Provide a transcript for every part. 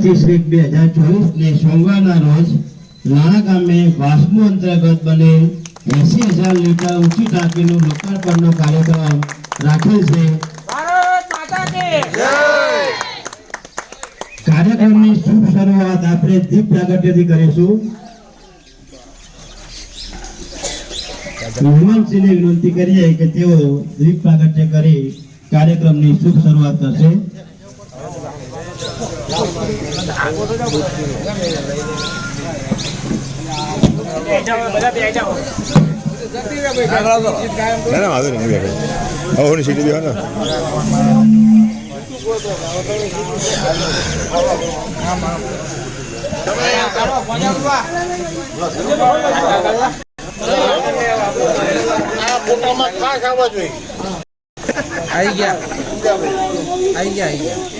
પચીસ એક બે હજાર ચોવીસ ને સોમવારના રોજ લાણા ગામે વાસ્મો અંતર્ગત બનેલ એસી હજાર લીટર ઊંચી ટાંકીનું લોકાર્પણનો કાર્યક્રમ રાખેલ છે. કાર્યક્રમની શુભ શરૂઆત આપણે દીપ પ્રાગટ્યથી કરીશું. હનુમાનસિંહને વિનંતી કરીએ કે તેઓ દીપ પ્રાગટ્ય કરી કાર્યક્રમની શુભ શરૂઆત કરશે. ના ના વાંધો નહીં હવે આવી ગયા. આવી ગયા આવી ગયા.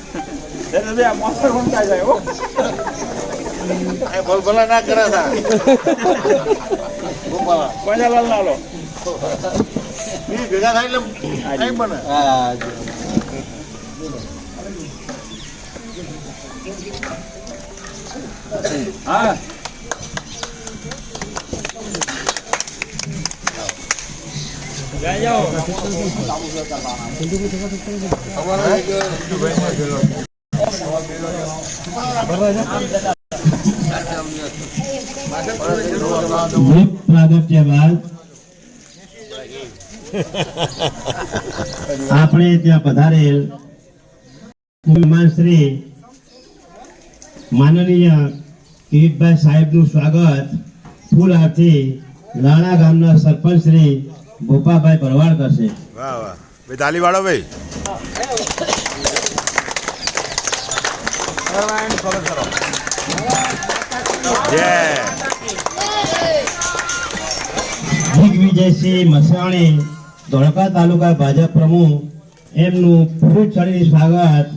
ભલભલા ના કરે પંજાલાલ ના લો. ભેગા થાય એટલે બને. હા જાઓ આપણે ત્યાં પધારેલ શ્રી માનનીય કિરીટભાઈ સાહેબનું સ્વાગત ફૂલ હાથથી લાણા ગામના સરપંચ શ્રી ભોપાભાઈ ભરવાડ કરશે. વાહ વાહ. ભાઈ તાલી વાળો ભાઈ જય દિગ્વિજયસિંહ મસાણી ધોળકા તાલુકા ભાજપ પ્રમુખ એમનું ફૂલ ચડીને સ્વાગત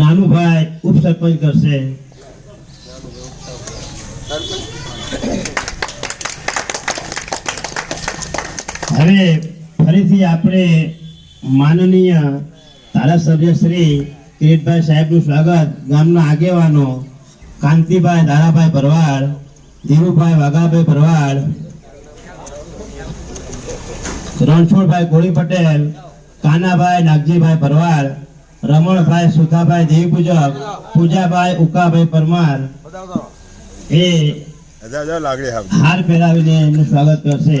નાનુભાઈ ઉપસરપંચ કરશે. હવે ફરીથી આપણે માનનીય ધારાસભ્ય શ્રી કિરીટભાઈ સાહેબનું સ્વાગત. ગામના આગેવાનો કાંતિભાઈ દારાભાઈ ભરવાડ ધીરુભાઈ વાઘાભાઈ ભરવાડ રણછોડભાઈ કોળી પટેલ કાનાભાઈ નાગજીભાઈ ભરવાડ રમણભાઈ સુધાભાઈ દેવી પૂજક પૂજાભાઈ ઉકાભાઈ પરમાર એ હાર પહેરાવીને એમનું સ્વાગત કરશે.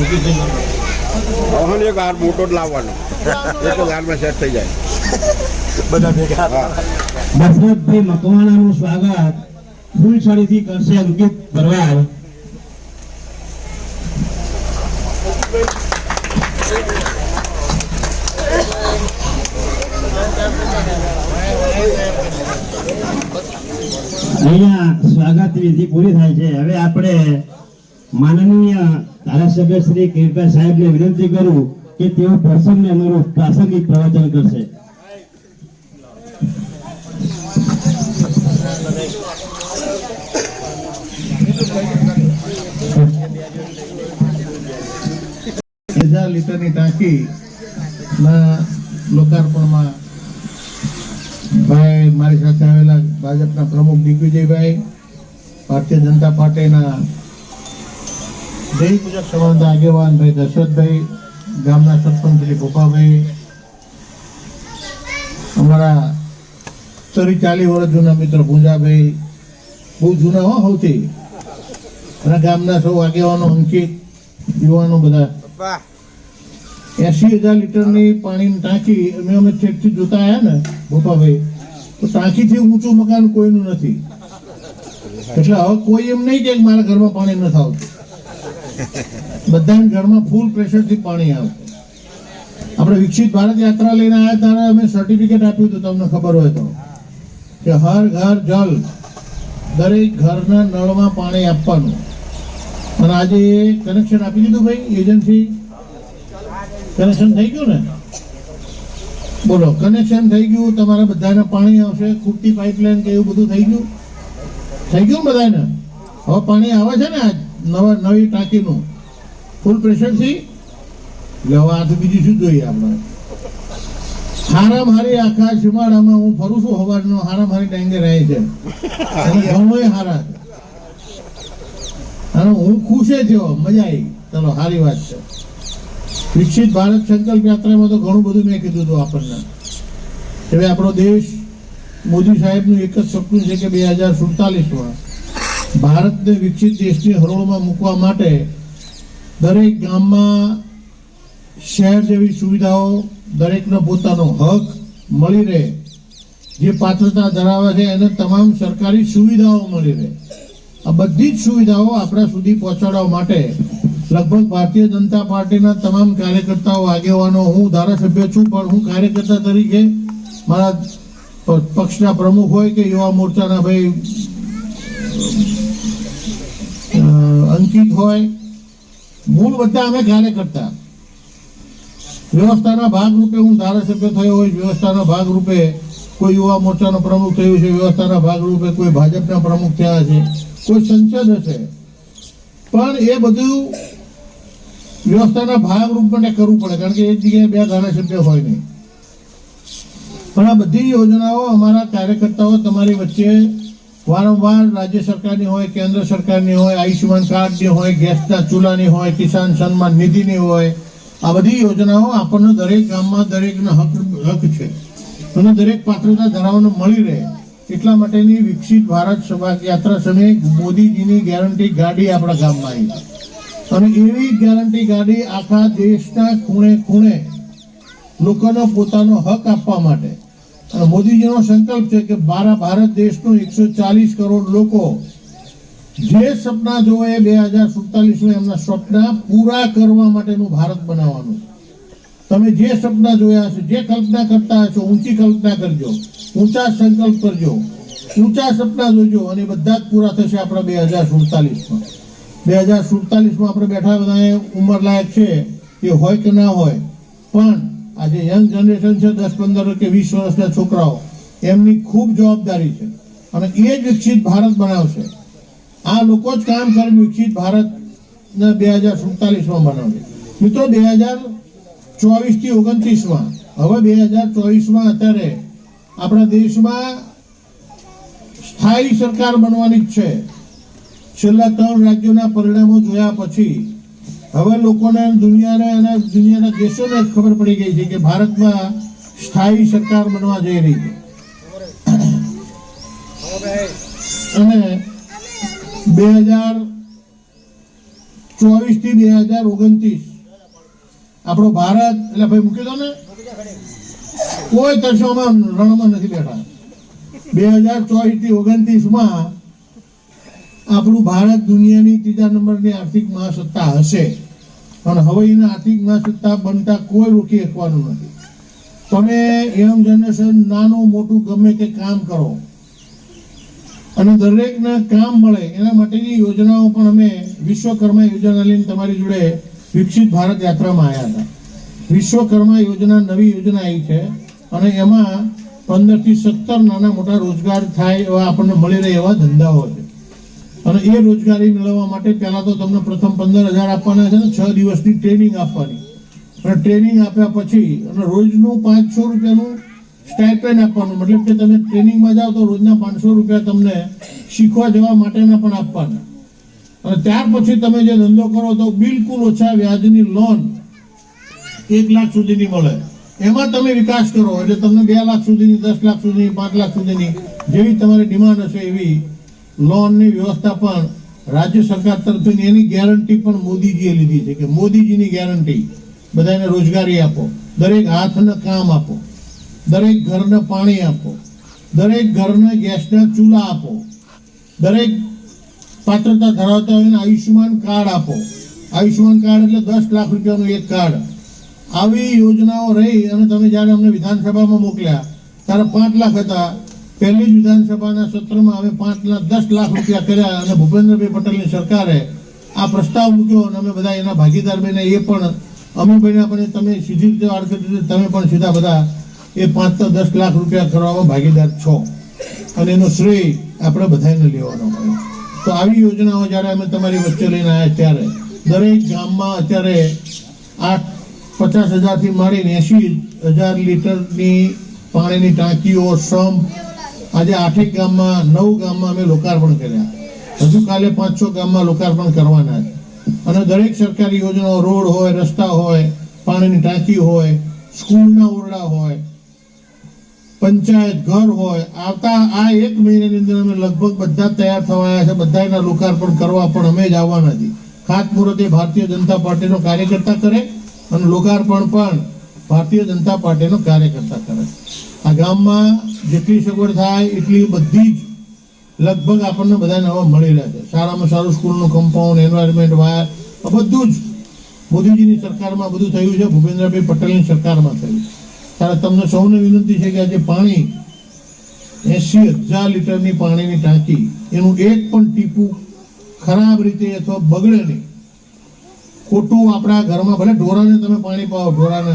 હવે એક હાર મોટો જ લાવવાનો. એક હારમાં સેટ થઈ જાય. બધા ભેગા. મસરતભાઈ મકવાણાનું સ્વાગત. ફૂલછડીથી કરશે અંકિત ભરવાડ. અહીંયા સ્વાગત વિધિ પૂરી થાય છે. હવે આપણે માનનીય ધારાસભ્ય શ્રી કિરીટભાઈ સાહેબને વિનંતી કરું કે તેઓ પ્રસંગને અનુરૂપ પ્રાસંગિક પ્રવચન કરશે. હજાર લીટરની ટાંકી ના લોકાર્પણમાં ભાઈ મારી સાથે આવેલા ભાજપના પ્રમુખ દિગ્વિજયભાઈ, ભારતીય જનતા પાર્ટીના દેવી પૂજક સમાજના આગેવાન ભાઈ દશરથભાઈ ગામના સરપંચ શ્રી ગોપાભાઈ અમારા તરી ચાલીસ વર્ષ જૂના મિત્ર પૂંજાભાઈ. બહુ જૂના હો સૌથી. અને ગામના સૌ આગેવાનો અંકિત યુવાનો બધા. એસી હજાર લીટરની પાણીની ટાંકી અમે અમે છેકથી જોતા આવ્યા ને ભોપાભાઈ તો ટાંકીથી ઊંચું મકાન કોઈનું નથી. એટલે હવે કોઈ એમ નહીં કે મારા ઘરમાં પાણી નથી આવતું. બધાના ઘરમાં ફૂલ પ્રેશરથી પાણી આવે. આપણે વિકસિત ભારત યાત્રા લઈને આવ્યા ત્યારે અમે સર્ટિફિકેટ આપ્યું હતું, તમને ખબર હોય તો. કે હર ઘર જલ, દરેક ઘરના નળમાં પાણી આપવાનું. અને આજે એ કનેક્શન આપી દીધું ભાઈ એજન્સી કનેક્શન થઈ ગયું ને? બોલો કનેક્શન થઈ ગયું, તમારા બધાને પાણી આવશે, ખૂટતી પાઇપલાઇન કે એવું બધું થઈ ગયું? થઈ ગયું બધાને? હવે પાણી આવે છે ને આજ? નવા નવી ટાંકીનું ફૂલ પ્રેશરથી લેવા તો બીજું શું જોઈએ આપણે? હારામ હારી આખા સીમાડામાં હું ફરું છું હવારનો, હારામ હારી ટાંગે રહે છે. ઘણોય હારા અને હું ખુશે થયો, મજા આવી. ચલો સારી વાત છે. વિકસિત ભારત સંકલ્પ યાત્રામાં તો ઘણું બધું મેં કીધું હતું આપણને. હવે આપણો દેશ મોદી સાહેબનું એક જ સપનું છે કે બે હજાર સુડતાલીસમાં ભારતને વિકસિત દેશની હરોળમાં મૂકવા માટે દરેક ગામમાં શહેર જેવી સુવિધાઓ દરેકનો પોતાનો હક મળી રહે. જે પાત્રતા ધરાવે છે એને તમામ સરકારી સુવિધાઓ મળી રહે. આ બધી જ સુવિધાઓ આપણા સુધી પહોંચાડવા માટે લગભગ ભારતીય જનતા પાર્ટીના તમામ કાર્યકર્તાઓ આગેવાનો, હું ધારાસભ્ય છું, પણ હું કાર્યકર્તા તરીકે મારા પક્ષના પ્રમુખ હોય કે યુવા મોરચાના ભાઈ અંકિત હોય, મૂળ બધા અમે કાર્યકર્તા વ્યવસ્થાના ભાગરૂપે હું ધારાસભ્ય થયો હોય, વ્યવસ્થાના ભાગરૂપે કોઈ યુવા મોરચાનો પ્રમુખ થયો છે, વ્યવસ્થાના ભાગરૂપે કોઈ ભાજપના પ્રમુખ થયા છે, કોઈ સંસદ હશે. પણ એ બધું વ્યવસ્થાના ભાગરૂપ માટે કરવું પડે, કારણ કે એક જગ્યાએ બે ધારાસભ્ય હોય નહીં. પણ આ બધી યોજનાઓ અમારા કાર્યકર્તાઓ તમારી વચ્ચે વારંવાર રાજ્ય સરકારની હોય, કેન્દ્ર સરકારની હોય, આયુષ્યમાન કાર્ડની હોય, ગેસના ચૂલાની હોય, કિસાન સન્માન નિધિની હોય, આ બધી યોજનાઓ આપણને દરેક ગામમાં દરેકનો હક હક છે. અને દરેક પાત્રતા ધરાવવાનો મળી રહે. એટલા માટેની વિકસિત ભારત સભા યાત્રા સમયે મોદીજીની ગેરંટી ગાડી આપણા ગામમાં આવી અને એવી ગેરંટી ગાડી આખા દેશના ખૂણે ખૂણે લોકોનો પોતાનો હક આપવા માટે મોદીજીનો સંકલ્પ છે કે મારા ભારત દેશનું એકસો ચાલીસ કરોડ લોકો જે સપના જોવે બે હજાર સુડતાલીસમાં એમના સપના પૂરા કરવા માટેનું ભારત બનાવવાનું તમે જે સપના જોયા છે જે કલ્પના કરતા હશો, ઊંચી કલ્પના કરજો, ઊંચા સંકલ્પ કરજો, ઊંચા સપના જોજો અને બધા જ પૂરા થશે આપણા બે હજાર સુડતાલીસમાં. બે હજાર સુડતાલીસમાં આપણે બેઠા બધા ઉંમર લાયક છે, એ હોય કે ના હોય. પણ આજે યંગ જનરેશન છે, દસ પંદર કે વીસ વર્ષના છોકરાઓ, એમની ખૂબ જવાબદારી છે. અને એ જ વિકસિત ભારત બનાવશે. આ લોકો જ કામ કરે વિકસિત ભારતને બે હજાર સુડતાલીસમાં બનાવશે. મિત્રો, બે હજાર ચોવીસથી ઓગણત્રીસમાં. હવે બે હજાર ચોવીસમાં અત્યારે આપણા દેશમાં સ્થાયી સરકાર બનવાની જ છે. છેલ્લા ત્રણ રાજ્યોના પરિણામો જોયા પછી હવે લોકોને દુનિયાને અને દુનિયાના દેશોને ખબર પડી ગઈ છે કે ભારતમાં સ્થાયી સરકાર બનવા જઈ રહી છે. અને બે હજાર ચોવીસથી બે હજાર ઓગણત્રીસ આપણો ભારત, એટલે ભાઈ મૂકી દો ને, કોઈ તરસોમાં રણમાં નથી બેઠા. બે હજાર ચોવીસથી ઓગણત્રીસમાં આપણું ભારત દુનિયાની ત્રીજા નંબરની આર્થિક મહાસત્તા હશે. પણ હવે એના આર્થિક મહાસત્તા બનતા કોઈ રોકી શકવાનું નથી. તમે યંગ જનરેશન નાનું મોટું ગમે તે કામ કરો. અને દરેકને કામ મળે એના માટેની યોજનાઓ પણ અમે વિશ્વકર્મા યોજના લઈને તમારી જોડે વિકસિત ભારત યાત્રામાં આવ્યા હતા. વિશ્વકર્મા યોજના નવી યોજના આવી છે. અને એમાં પંદરથી સત્તર નાના મોટા રોજગાર થાય એવા આપણને મળી રહે એવા ધંધાઓ છે. અને એ રોજગારી મેળવવા માટે પહેલાં તો તમને પ્રથમ પંદર હજાર આપવાના છે ને છ દિવસની ટ્રેનિંગ આપવાની. અને ટ્રેનિંગ આપ્યા પછી અને રોજનું પાંચસો રૂપિયાનું સ્ટાઇપેન્ડ આપવાનું. મતલબ કે તમે ટ્રેનિંગમાં જાઓ તો રોજના પાંચસો રૂપિયા તમને શીખવા જવા માટેના પણ આપવાના. અને ત્યાર પછી તમે જે ધંધો કરો તો બિલકુલ ઓછા વ્યાજની લોન એક લાખ સુધીની મળે. એમાં તમે વિકાસ કરો એટલે તમને બે લાખ સુધીની, દસ લાખ સુધીની, પાંચ લાખ સુધીની જેવી તમારી ડિમાન્ડ હશે એવી લોનની વ્યવસ્થા પણ રાજ્ય સરકાર તરફથી એની ગેરંટી પણ મોદીજીએ લીધી છે કે મોદીજીની ગેરંટી બધાને રોજગારી આપો, દરેક હાથને કામ આપો, દરેક ઘરને પાણી આપો, દરેક ઘરને ગેસના ચૂલા આપો, દરેક પાત્રતા ધરાવતા હોય આયુષ્યમાન કાર્ડ આપો. આયુષ્યમાન કાર્ડ એટલે દસ લાખ રૂપિયાનું એક કાર્ડ. આવી યોજનાઓ રહી અને તમે જ્યારે અમને વિધાનસભામાં મોકલ્યા, ત્યારે પાંચ લાખ હતા. પહેલી જ વિધાનસભાના સત્રમાં અમે પાંચ લાખ દસ લાખ રૂપિયા કર્યા અને ભૂપેન્દ્રભાઈ પટેલની સરકારે આ પ્રસ્તાવ મૂક્યો અને અમે બધા એના ભાગીદાર બને એ પણ અમે બન્યા, પણ તમે સીધી રીતે આડકત રીતે તમે પણ સીધા બધા એ પાંચ તો દસ લાખ રૂપિયા કરવામાં ભાગીદાર છો. અને એનો શ્રેય આપણે બધાને લેવાનો હોય. તો આવી યોજનાઓ જ્યારે અમે તમારી વચ્ચે લઈને આવ્યા ત્યારે દરેક ગામમાં અત્યારે આઠ પચાસ હજારથી માંડીને એંશી હજાર લીટરની પાણીની ટાંકીઓ, સંપ આજે આઠેક ગામમાં, નવ ગામમાં અમે લોકાર્પણ કર્યા. હજુ કાલે પાંચ છ ગામમાં લોકાર્પણ કરવાના છે. અને દરેક સરકારી યોજનાઓ, રોડ હોય, રસ્તા હોય, પાણીની ટાંકી હોય, સ્કૂલના ઓરડા હોય, પંચાયત ઘર હોય, આવતા આ એક મહિનાની અંદર અમે લગભગ બધા તૈયાર થવાયા છે. બધાના લોકાર્પણ કરવા પણ અમે જ આવવાના છીએ. ખાતમુહૂર્ત એ ભારતીય જનતા પાર્ટીનો કાર્યકર્તા કરે અને લોકાર્પણ પણ ભારતીય જનતા પાર્ટીનો કાર્યકર્તા કરે. આ ગામમાં જેટલી સગવડ થાય એટલી બધી જ લગભગ આપણને બધા નવા મળી રહ્યા છે. સારામાં સારું સ્કૂલનું કમ્પાઉન્ડ એન્વાયરમેન્ટ વાયર બધું જ મોદીજીની સરકારમાં બધું થયું છે. ભૂપેન્દ્રભાઈ પટેલની સરકારમાં થયું ત્યારે તમને સૌને વિનંતી છે કે આજે પાણી એસી હજાર લીટરની પાણીની ટાંકી, એનું એક પણ ટીપું ખરાબ રીતે અથવા બગડે નહીં. ખોટું આપણા ઘરમાં ભલે ઢોરાને તમે પાણી પાવો ઢોરાને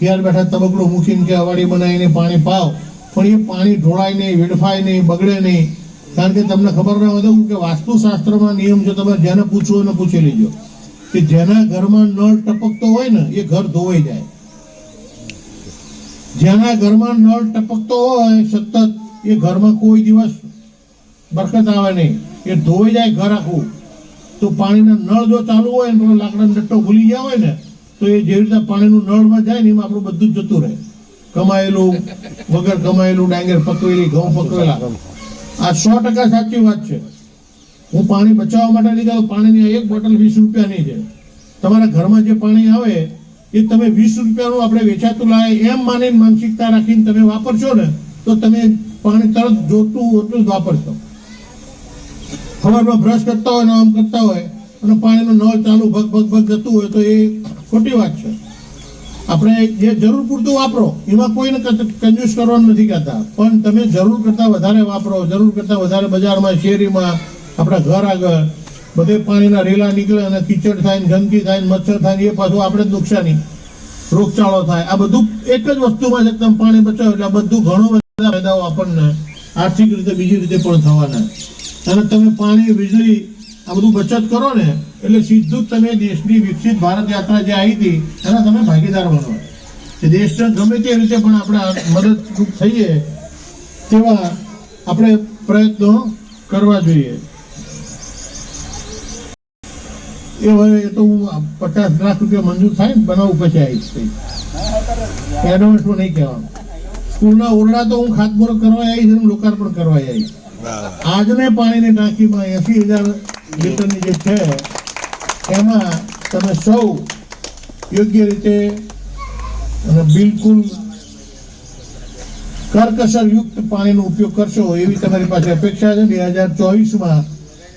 ઘેર બેઠા તબકડું મૂકીને કે અવાડી બનાવીને પાણી પાવ. પણ એ પાણી ઢોળાય નહીં, વેડફાય નહીં, બગડે નહીં. કારણ કે તમને ખબર ના હોય કે વાસ્તુશાસ્ત્રમાં નિયમ છે, તમે જેને પૂછવું એને પૂછી લેજો. કે જેના ઘરમાં નળ ટપકતો હોય ને, એ ઘર ધોવાઈ જાય. જેના ઘરમાં નળ ટપકતો હોય, સતત એ ઘરમાં કોઈ દિવસ બરકત આવે નહીં. એ ધોઈ જાય ઘર આખું. તો પાણીના નળ જો ચાલુ હોય ને લાકડાનો ડટ્ટો ભૂલી ગયા હોય ને તો એ જેવી રીતે પાણીનું નળમાં જાય ને એમાં આપણું બધું જ જતું રહે. કમાયેલું, વગર કમાયેલું, ડાંગર પકવેલી, ઘઉં પકવેલા. આ સો ટકા સાચી વાત છે. હું પાણી બચાવવા માટે નહીં કહું પાણીની એક બોટલ વીસ રૂપિયાની છે. તમારા ઘરમાં જે પાણી આવે, એ તમે વીસ રૂપિયાનું આપણે વેચાતું લાવે એમ માનીને માનસિકતા રાખીને તમે વાપરશો ને, તો તમે પાણી તરત જોતું એટલું જ વાપરશો. ખબરમાં બ્રશ કરતા હોય ને આમ કરતા હોય અને પાણીનો નળ ચાલુ ભગ ભગ ભગ જતું હોય તો એ ખોટી વાત છે. આપણે જે જરૂર પૂરતું વાપરો, એમાં કોઈને કન્જ્યુસ કરવાનું નથી કહેતા. પણ તમે જરૂર કરતાં વધારે વાપરો, જરૂર કરતાં વધારે બજારમાં, શેરીમાં, આપણા ઘર આગળ, બધે પાણીના રેલા નીકળે અને કીચડ થાય ને ગંદકી થાય ને મચ્છર થાય એ પાછું આપણે જ નુકસાની. રોગચાળો થાય. આ બધું એક જ વસ્તુમાં છે તમે પાણી બચાવો એટલે આ બધું ઘણું બધા ફાયદાઓ આપણને આર્થિક રીતે બીજી રીતે પણ થવાના. અને તમે પાણી વીજળી આ બધું બચત કરો ને, એટલે સીધું જ તમે દેશની વિકસિત ભારત યાત્રા જે આવી હતી, એના તમે ભાગીદાર બનો. કે દેશને ગમે તે રીતે પણ આપણે મદદ મદદરૂપ થઈએ, તેવા આપણે પ્રયત્નો કરવા જોઈએ. એ હવે એ તો હું પચાસ લાખ રૂપિયા મંજૂર થાય ને, બનાવું પછી આવીશ એડવાન્સ નહીં કહેવાનું. સ્કૂલના ઓરડા તો હું ખાતમુહૂર્ત કરવા આવીશ અને લોકાર્પણ કરવા આવીશ. આજને પાણીની ટાંકીમાં એસી હજાર લીટરની જે છે, એમાં તમે સૌ યોગ્ય રીતે અને બિલકુલ કરકસર યુક્ત પાણીનો ઉપયોગ કરશો એવી તમારી પાસે અપેક્ષા છે. બે હજાર ચોવીસમાં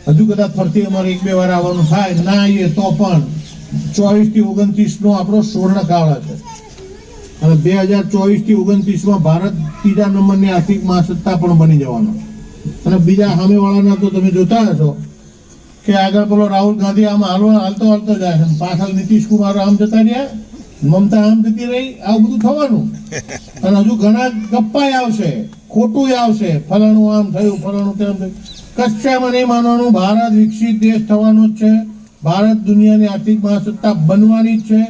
હજુ કદાચ ફરતી અમારે એક બે વાર આવવાનું થાય, ના આવીએ તો પણ ચોવીસથી ઓગણત્રીસ નો આપણો સુવર્ણકાળ છે અને બે હજાર ચોવીસથી ઓગણત્રીસમાં ભારત ત્રીજા નંબરની આર્થિક મહાસત્તા પણ બની જવાનો. અને બીજા સામેવાળાના તો તમે જોતા હશો કે આગળ પેલો રાહુલ ગાંધી આમ હાલો હાલતો હાલતો જાય છે. પાછળ નીતિશ કુમાર આમ જતા રહ્યા મમતા આમ જતી રહી આવું બધું થવાનું. અને હજુ ઘણા ગપ્પાય આવશે ખોટું આવશે. ફલાણું આમ થયું ફલાણું તેમ થયું. કશામાં નહીં માનવાનું ભારત વિકસિત દેશ થવાનો જ છે. ભારત દુનિયાની આર્થિક મહાસત્તા બનવાની જ છે.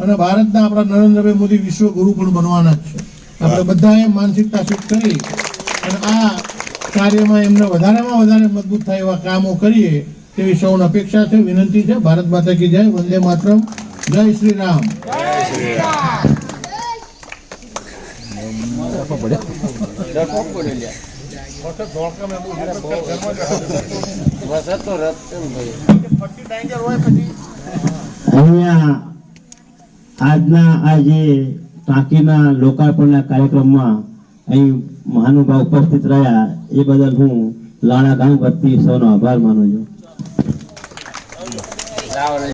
અને ભારતના આપણા નરેન્દ્રભાઈ મોદી વિશ્વ ગુરુ પણ બનવાના જ છે. આપણે બધાએ માનસિકતા શિફ્ટ કરી. અને આ કાર્યમાં એમને વધારેમાં વધારે મજબૂત થાય એવા કામો કરીએ તેવી સૌને અપેક્ષા છે, વિનંતી છે. ભારત માતા કી જય. વંદે માતરમ. જય શ્રી રામ. અહીંયા આજના આ જે ટાંકીના લોકાર્પણના કાર્યક્રમમાં અહીં મહાનુભાવ ઉપસ્થિત રહ્યા એ બદલ હું લાણા ગામ વતી સૌનો આભાર માનું છું.